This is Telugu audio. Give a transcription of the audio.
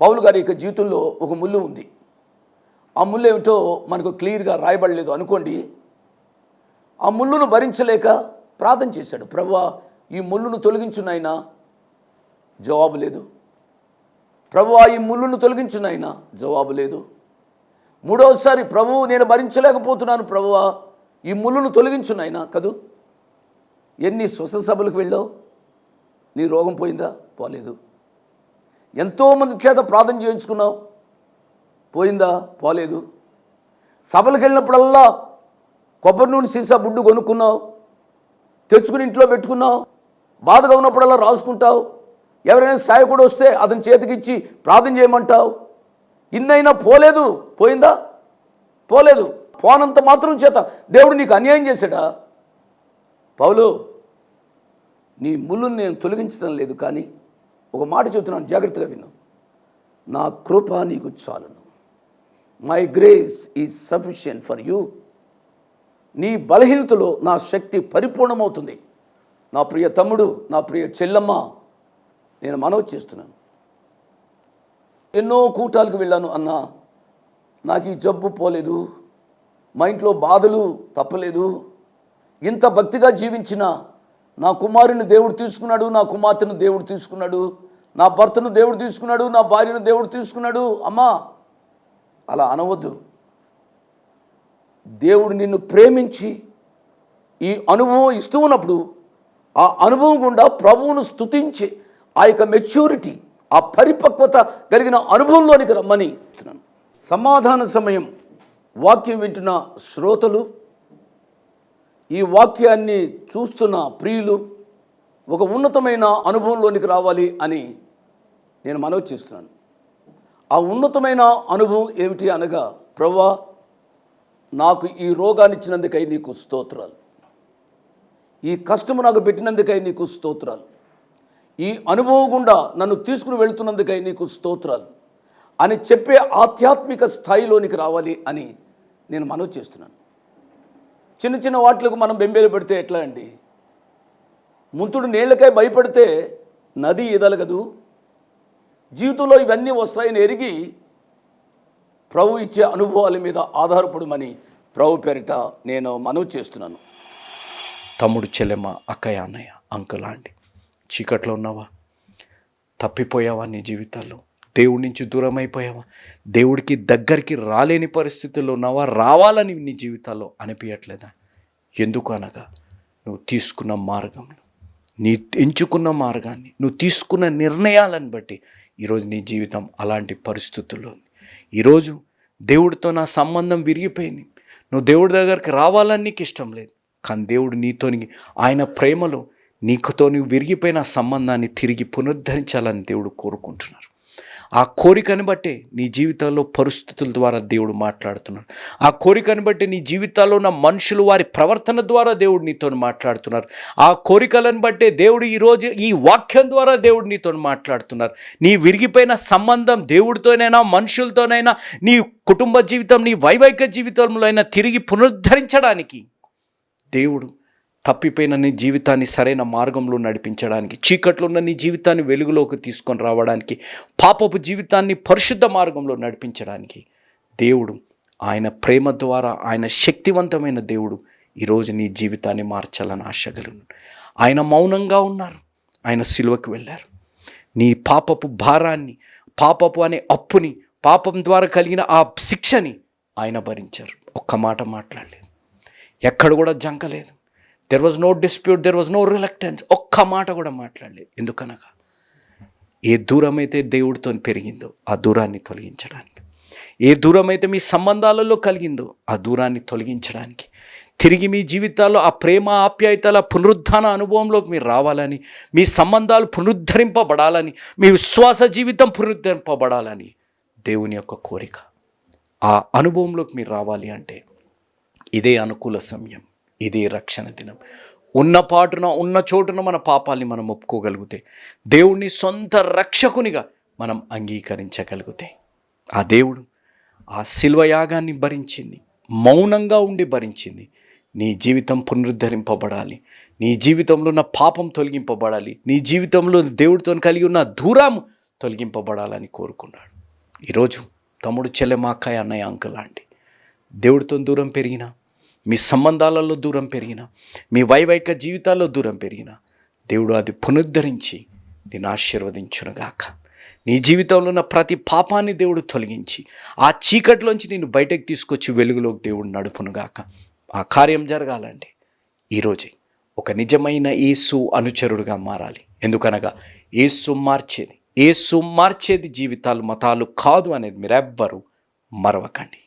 పౌలు గారి యొక్క జీవితంలో ఒక ముళ్ళు ఉంది. ఆ ముళ్ళు ఏమిటో మనకు క్లియర్గా రాయబడలేదు అనుకోండి. ఆ ముళ్ళును భరించలేక ప్రార్థన చేశాడు. ప్రవ్వా ఈ ముళ్ళును తొలగించునైనా జవాబు లేదు. ప్రభువా ఈ ముళ్ళును తొలగించునైనా జవాబు లేదు. మూడవసారి ప్రభువు నేను భరించలేకపోతున్నాను. ప్రభువా ఈ ముళ్ళును తొలగించునైనా కదూ ఎన్ని స్వస్థ సభలకు వెళ్ళావు? నీ రోగం పోయిందా? పోలేదు. ఎంతోమంది చేత ప్రార్థన చేయించుకున్నావు? పోయిందా? పోలేదు. సభలకు వెళ్ళినప్పుడల్లా కొబ్బరి నూనె సీసా బుడ్డు కొనుక్కున్నావు? తెచ్చుకుని ఇంట్లో పెట్టుకున్నావు? బాధగా ఉన్నప్పుడల్లా రాసుకుంటావు? ఎవరైనా సాయకుడు వస్తే అతని చేతికిచ్చి ప్రార్థన చేయమంటావు? ఇన్నైనా పోలేదు. పోయిందా? పోలేదు. పోనంత మాత్రం చేత దేవుడు నీకు అన్యాయం చేశాడా? పౌలు నీ ముళ్ళుని నేను తొలగించడం లేదు కానీ ఒక మాట చెబుతున్నాను జాగ్రత్తగా విను. నా కృప నీకు చాలును. My grace is sufficient for you నీ బలహీనతలో నా శక్తి పరిపూర్ణమవుతుంది. నా ప్రియ తమ్ముడు నా ప్రియ చెల్లమ్మ నేను మనవి చేస్తున్నాను. ఎన్నో కూటాలకు వెళ్ళాను అన్నా నాకు ఈ జబ్బు పోలేదు. మా ఇంట్లో బాధలు తప్పలేదు. ఇంత భక్తిగా జీవించిన నా కుమారుని దేవుడు తీసుకున్నాడు నా కుమార్తెను దేవుడు తీసుకున్నాడు నా భర్తను దేవుడు తీసుకున్నాడు నా భార్యను దేవుడు తీసుకున్నాడు. అమ్మా అలా అనవద్దు. దేవుడు నిన్ను ప్రేమించి ఈ అనుభవం ఇస్తూ ఉన్నప్పుడు ఆ అనుభవం గుండా ప్రభువును స్థుతించి ఆ యొక్క మెచ్యూరిటీ ఆ పరిపక్వత కలిగిన అనుభవంలోనికి రమ్మని సమాధాన సమయం. వాక్యం వింటున్న శ్రోతలు ఈ వాక్యాన్ని చూస్తున్న ప్రియులు ఒక ఉన్నతమైన అనుభవంలోనికి రావాలి అని నేను మనవి చేస్తున్నాను. ఆ ఉన్నతమైన అనుభవం ఏమిటి అనగా ప్రవ్వా నాకు ఈ రోగాన్ని ఇచ్చినందుకై నీకు స్తోత్రాలు. ఈ కష్టము నాకు పెట్టినందుకై నీకు స్తోత్రాలు. ఈ అనుభవం గుండా నన్ను తీసుకుని వెళుతున్నందుకై నీకు స్తోత్రాలు. అని చెప్పే ఆధ్యాత్మిక స్థాయిలోనికి రావాలి అని నేను మనవి చేస్తున్నాను. చిన్న చిన్న వాటిలకు మనం బెంబేలు పెడితే ఎట్లా అండి? ముంతుడు నీళ్ళకై భయపడితే నది ఇదలగదు జీవితంలో ఇవన్నీ వస్తాయని ఎరిగి ప్రభు ఇచ్చే అనుభవాల మీద ఆధారపడమని ప్రభు పేరిట నేను మనవి చేస్తున్నాను. తమ్ముడు చెల్లెమ్మ అక్కయ్య అన్నయ్య అంకుల్ ఆంటీ చీకట్లో ఉన్నావా? తప్పిపోయావా నీ జీవితాల్లో? దేవుడి నుంచి దూరం అయిపోయావా దేవుడికి దగ్గరికి రాలేని పరిస్థితుల్లో ఉన్నావా? రావాలని నీ జీవితాల్లో అనిపించట్లేదా ఎందుకు అనగా నువ్వు తీసుకున్న మార్గంలో నీ ఎంచుకున్న మార్గాన్ని నువ్వు తీసుకున్న నిర్ణయాలను బట్టి ఈరోజు నీ జీవితం అలాంటి పరిస్థితుల్లో ఉంది. ఈరోజు దేవుడితో నా సంబంధం విరిగిపోయింది. నువ్వు దేవుడి దగ్గరికి రావాలని నీకు ఇష్టం లేదు. కానీ దేవుడు నీతోని ఆయన ప్రేమలో నీకుతో నువ్వు విరిగిపోయిన సంబంధాన్ని తిరిగి పునరుద్ధరించాలని దేవుడు కోరుకుంటున్నారు. ఆ కోరికను బట్టే నీ జీవితంలో పరిస్థితుల ద్వారా దేవుడు మాట్లాడుతున్నాడు. ఆ కోరికను బట్టి నీ జీవితాల్లో ఉన్న మనుషులు వారి ప్రవర్తన ద్వారా దేవుడు నీతో మాట్లాడుతున్నారు. ఆ కోరికలను బట్టే దేవుడు ఈరోజు ఈ వాక్యం ద్వారా దేవుడు నీతో మాట్లాడుతున్నారు. నీ విరిగిపోయిన సంబంధం దేవుడితోనైనా మనుషులతోనైనా నీ కుటుంబ జీవితం నీ వైవాహిక జీవితంలో అయినా తిరిగి పునరుద్ధరించడానికి దేవుడు తప్పిపోయిన నీ జీవితాన్ని సరైన మార్గంలో నడిపించడానికి చీకట్లో ఉన్న నీ జీవితాన్ని వెలుగులోకి తీసుకొని రావడానికి పాపపు జీవితాన్ని పరిశుద్ధ మార్గంలో నడిపించడానికి దేవుడు ఆయన ప్రేమ ద్వారా ఆయన శక్తివంతమైన దేవుడు ఈరోజు నీ జీవితాన్ని మార్చాలని ఆశగలను ఆయన మౌనంగా ఉన్నారు. ఆయన సిలువకు వెళ్ళారు. నీ పాపపు భారాన్ని పాపపు అనే అప్పుని పాపం ద్వారా కలిగిన ఆ శిక్షని ఆయన భరించారు. ఒక్క మాట మాట్లాడలేదు. ఎక్కడ కూడా జంకలేదు there was no dispute there was no reluctance ఒక్క మాట కూడా మాట్లాడలేదు. ఎందుకనగా ఏ దూరం అయితే దేవుడితో పెరిగిందో ఆ దూరాన్ని తొలగించడానికి. ఏ దూరం అయితే మీ సంబంధాలలో కలిగిందో ఆ దూరాన్ని తొలగించడానికి. తిరిగి మీ జీవితాల్లో ఆ ప్రేమ ఆప్యాయతల పునరుద్ధాన అనుభవంలోకి మీరు రావాలని మీ సంబంధాలు పునరుద్ధరింపబడాలని మీ విశ్వాస జీవితం పునరుద్ధరింపబడాలని దేవుని యొక్క కోరిక. ఆ అనుభవంలోకి మీరు రావాలి అంటే ఇదే అనుకూల సమయం. ఇది రక్షణ దినం. ఉన్న పాటున ఉన్న చోటున మన పాపాల్ని మనం ఒప్పుకోగలిగితే దేవుణ్ణి సొంత రక్షకునిగా మనం అంగీకరించగలిగితే ఆ దేవుడు ఆ శిల్వ యాగాన్ని భరించింది మౌనంగా ఉండి భరించింది. నీ జీవితం పునరుద్ధరింపబడాలి నీ జీవితంలో ఉన్న పాపం తొలగింపబడాలి నీ జీవితంలో దేవుడితో కలిగి ఉన్న దూరం తొలగింపబడాలని కోరుకున్నాడు. ఈరోజు తమ్ముడు చెల్లెమ్మ అన్నయ్య అంకుల్ లాంటి దేవుడితో దూరం పెరిగినా మీ సంబంధాలలో దూరం పెరిగిన మీ వైవాహిక జీవితాల్లో దూరం పెరిగిన దేవుడు అది పునరుద్ధరించి దీన్ని ఆశీర్వదించునుగాక. నీ జీవితంలో ఉన్న ప్రతి పాపాన్ని దేవుడు తొలగించి ఆ చీకట్లోంచి నేను బయటకు తీసుకొచ్చి వెలుగులోకి దేవుడు నడుపునుగాక. ఆ కార్యం జరగాలండి. ఈరోజే ఒక నిజమైన ఏసు అనుచరుడుగా మారాలి. ఎందుకనగా ఏసు మార్చేది ఏసు మార్చేది జీవితాలు మతాలు కాదు అనేది మీరెవ్వరూ మరవకండి.